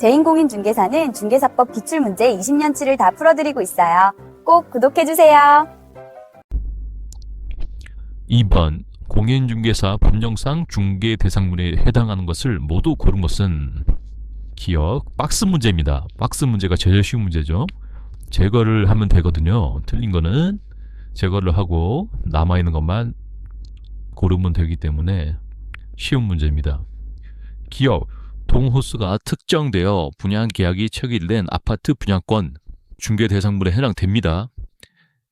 제인공인 중개사는 중개사법 기출 문제 20년치를 다 풀어드리고 있어요. 꼭 구독해주세요. 2번 공인중개사 법령상 중개 대상물에 해당하는 것을 모두 고른 것은 기억 박스 문제입니다. 박스 문제가 제일 쉬운 문제죠. 제거를 하면 되거든요. 틀린 거는 제거를 하고 남아있는 것만 고르면 되기 때문에 쉬운 문제입니다. 기억 동호수가 특정되어 분양 계약이 체결된 아파트 분양권 중개 대상물에 해당됩니다.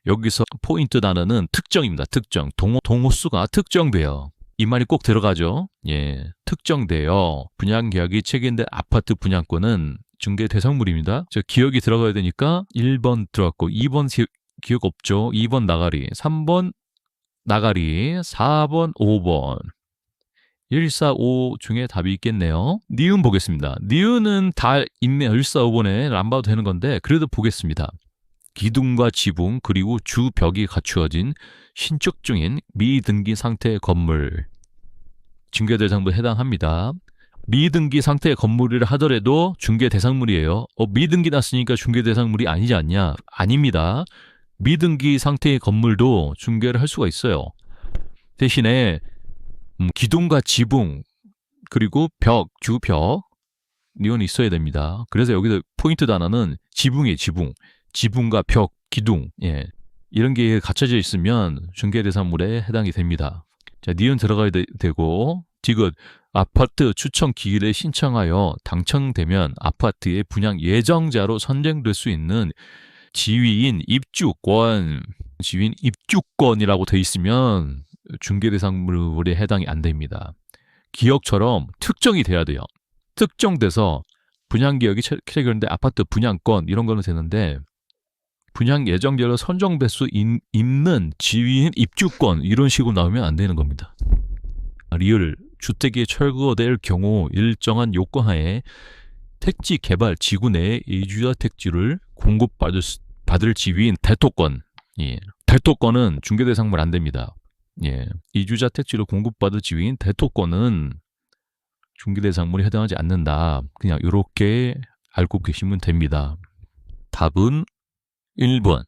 여기서 포인트 단어는 특정입니다. 특정. 동호, 동호수가 특정되어. 이 말이 꼭 들어가죠. 예. 특정되어 분양 계약이 체결된 아파트 분양권은 중개 대상물입니다. 저 기억이 들어가야 되니까 1번 들어갔고 2번 기- 기억 없죠. 2번 나가리, 3번 나가리, 4번, 5번. 1, 4, 5 중에 답이 있겠네요. 니은 보겠습니다. 니은은 다 있네요. 1, 4, 5번에 안 봐도 되는 건데 그래도 보겠습니다. 기둥과 지붕 그리고 주벽이 갖추어진 신축 중인 미등기 상태의 건물 중개 대상물에 해당합니다. 미등기 상태의 건물이라 하더라도 중개 대상물이에요. 어, 미등기 났으니까 중개 대상물이 아니지 않냐? 아닙니다. 미등기 상태의 건물도 중개를 할 수가 있어요. 대신에 음, 기둥과 지붕 그리고 벽, 주벽 이건 있어야 됩니다. 그래서 여기서 포인트 단어는 지붕이에요, 지붕. 지붕과 벽, 기둥, 예. 이런 게 갖춰져 있으면 중개대상물에 해당이 됩니다. 자, 니은 들어가야 되, 고 디귿, 아파트 추천 기일에 신청하여 당첨되면 아파트의 분양 예정자로 선정될 수 있는 지위인 입주권, 지위인 입주권이라고 돼 있으면 중개 대상물에 해당이 안 됩니다. 기억처럼 특정이 돼야 돼요. 특정돼서 분양 체- 체결되는데 아파트 분양권 이런 거는 되는데 분양 예정자로 선정될 수 있, 는 지위인 입주권 이런 식으로 나오면 안 되는 겁니다. 리을 주택이 철거될 경우 일정한 요건하에 택지 개발 지구 내에 이주자 택지를 공급받을 수- 받을 지위인 대토권. 예. 대토권은 중개 대상물 안 됩니다. 예. 이주자 택지를 공급받을 지위인 대토권은 중개 대상물에 해당하지 않는다. 그냥 이렇게 알고 계시면 됩니다. 답은 1번